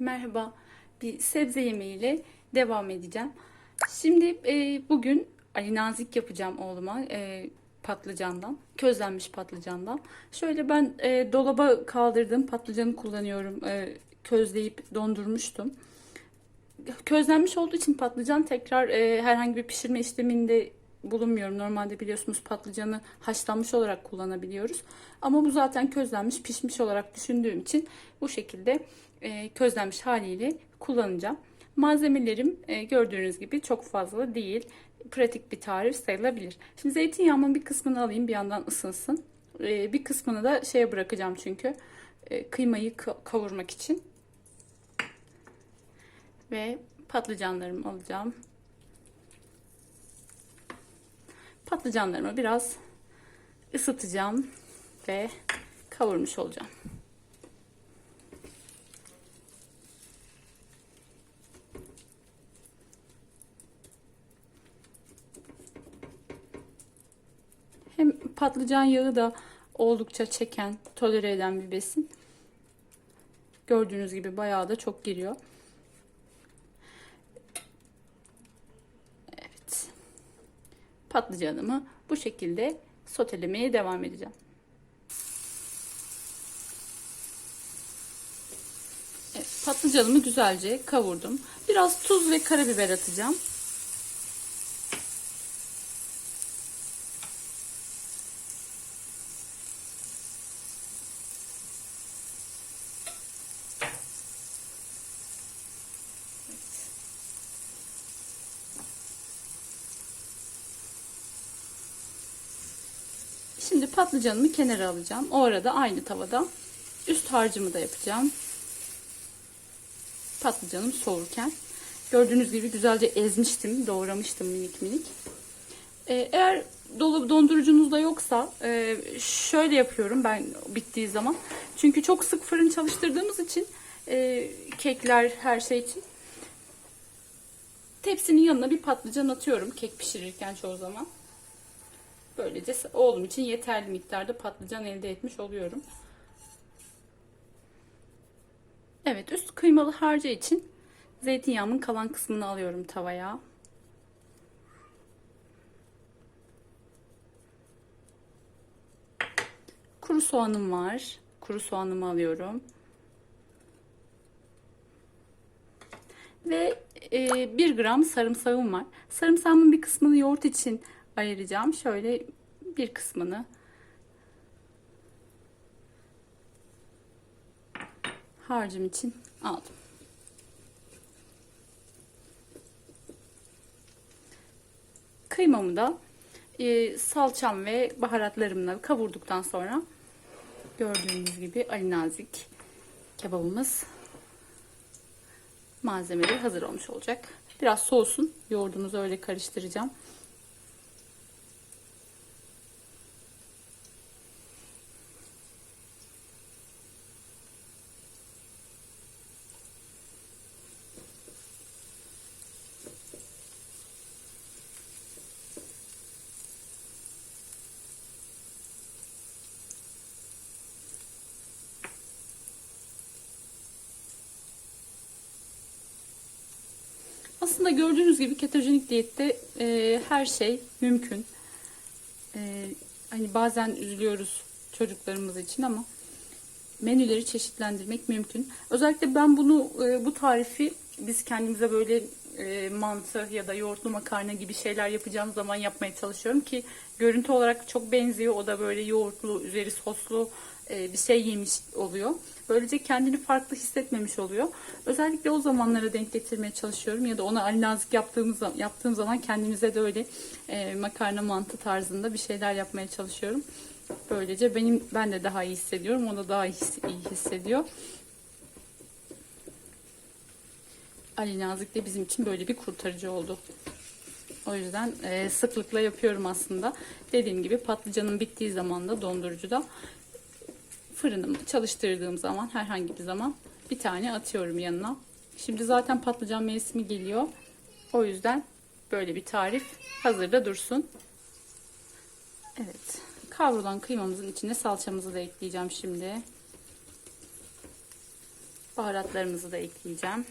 Merhaba. Bir sebze yemeğiyle devam edeceğim. Şimdi e, bugün Ali Nazik yapacağım oğluma e, patlıcandan. Közlenmiş patlıcandan. Şöyle ben e, dolaba kaldırdığım patlıcanı kullanıyorum. E, közleyip dondurmuştum. Közlenmiş olduğu için patlıcan tekrar e, herhangi bir pişirme işleminde bulunmuyorum. Normalde biliyorsunuz patlıcanı haşlanmış olarak kullanabiliyoruz. Ama bu zaten közlenmiş, pişmiş olarak düşündüğüm için bu şekilde e, közlenmiş haliyle kullanacağım. Malzemelerim e, gördüğünüz gibi çok fazla değil. Pratik bir tarif sayılabilir. Şimdi zeytinyağımın bir kısmını alayım bir yandan ısınsın. E, bir kısmını da şeye bırakacağım çünkü e, kıymayı ka- kavurmak için. Ve patlıcanlarımı alacağım. Patlıcanlarımı biraz ısıtacağım ve kavurmuş olacağım. Hem patlıcan yağı da oldukça çeken, tolere eden bir besin. Gördüğünüz gibi bayağı da çok giriyor. Evet. Patlıcanımı bu şekilde sotelemeye devam edeceğim. Evet, patlıcanımı güzelce kavurdum. Biraz tuz ve karabiber atacağım. Şimdi patlıcanımı kenara alacağım. O arada aynı tavada üst harcımı da yapacağım. Patlıcanım soğurken. Gördüğünüz gibi güzelce ezmiştim, doğramıştım minik minik. Ee, eğer dolabı dondurucunuzda yoksa e, şöyle yapıyorum ben bittiği zaman. Çünkü çok sık fırın çalıştırdığımız için e, kekler her şey için tepsinin yanına bir patlıcan atıyorum kek pişirirken çoğu zaman. Böylece oğlum için yeterli miktarda patlıcan elde etmiş oluyorum. Evet üst kıymalı harcı için zeytinyağımın kalan kısmını alıyorum tavaya. Kuru soğanım var. Kuru soğanımı alıyorum. Ve e, 1 gram sarımsağım var. Sarımsağımın bir kısmını yoğurt için ayıracağım. Şöyle bir kısmını harcım için aldım. Kıymamı da e, salçam ve baharatlarımla kavurduktan sonra gördüğünüz gibi Ali Nazik kebabımız malzemeleri hazır olmuş olacak. Biraz soğusun. Yoğurdumuzu öyle karıştıracağım. Aslında gördüğünüz gibi ketojenik diyette e, her şey mümkün. E, hani bazen üzülüyoruz çocuklarımız için ama menüleri çeşitlendirmek mümkün. Özellikle ben bunu e, bu tarifi biz kendimize böyle e, mantı ya da yoğurtlu makarna gibi şeyler yapacağım zaman yapmaya çalışıyorum ki görüntü olarak çok benziyor. O da böyle yoğurtlu, üzeri soslu e, bir şey yemiş oluyor. Böylece kendini farklı hissetmemiş oluyor. Özellikle o zamanlara denk getirmeye çalışıyorum ya da ona Ali Nazik yaptığımız yaptığım zaman kendimize de öyle e, makarna mantı tarzında bir şeyler yapmaya çalışıyorum. Böylece benim ben de daha iyi hissediyorum. O da daha iyi, iyi hissediyor. Ali Nazik de bizim için böyle bir kurtarıcı oldu. O yüzden e, sıklıkla yapıyorum aslında. Dediğim gibi patlıcanın bittiği zaman da dondurucuda fırınımı çalıştırdığım zaman herhangi bir zaman bir tane atıyorum yanına. Şimdi zaten patlıcan mevsimi geliyor. O yüzden böyle bir tarif hazırda dursun. Evet. Kavrulan kıymamızın içine salçamızı da ekleyeceğim şimdi. Baharatlarımızı da ekleyeceğim.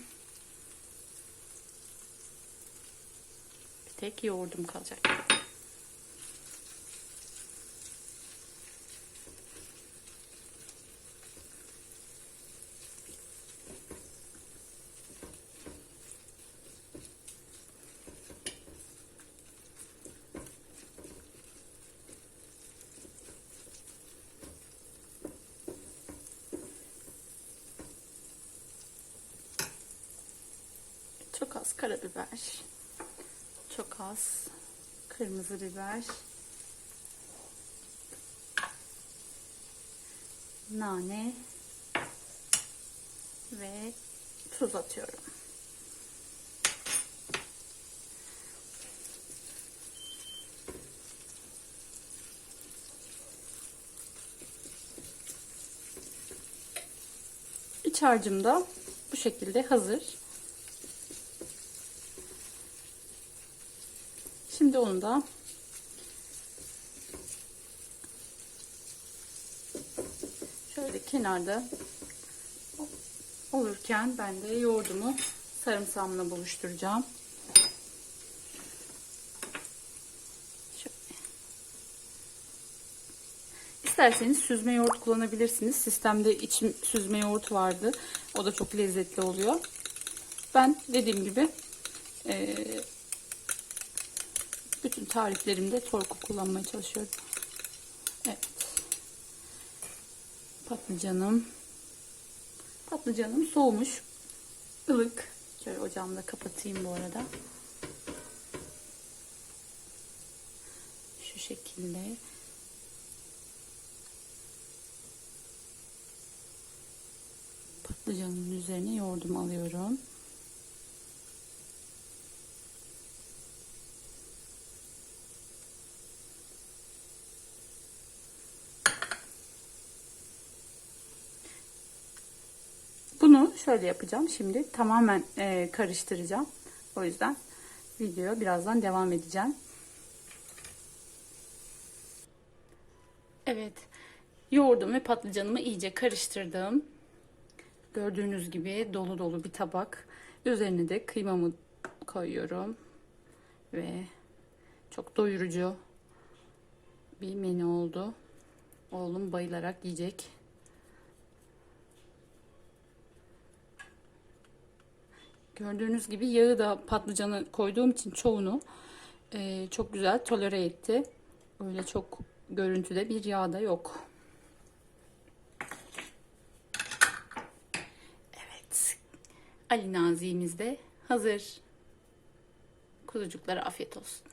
Bir tek yoğurdum kalacak. Çok az karabiber. Çok az kırmızı biber. Nane ve tuz atıyorum. İç harcım da bu şekilde hazır. Şimdi onu da şöyle kenarda olurken ben de yoğurdumu sarımsağımla buluşturacağım. İsterseniz süzme yoğurt kullanabilirsiniz. Sistemde içim süzme yoğurt vardı. O da çok lezzetli oluyor. Ben dediğim gibi eee bütün tariflerimde torku kullanmaya çalışıyorum. Evet. Patlıcanım. Patlıcanım soğumuş. ılık. Şöyle ocağımı da kapatayım bu arada. Şu şekilde. Patlıcanın üzerine yoğurdumu alıyorum. Bunu şöyle yapacağım. Şimdi tamamen e, karıştıracağım. O yüzden video birazdan devam edeceğim. Evet. Yoğurdum ve patlıcanımı iyice karıştırdım. Gördüğünüz gibi dolu dolu bir tabak. Üzerine de kıymamı koyuyorum. Ve çok doyurucu bir menü oldu. Oğlum bayılarak yiyecek. Gördüğünüz gibi yağı da patlıcanı koyduğum için çoğunu e, çok güzel tolere etti. Öyle çok görüntüde bir yağ da yok. Evet. Ali Nazi'miz de hazır. Kuzucuklara afiyet olsun.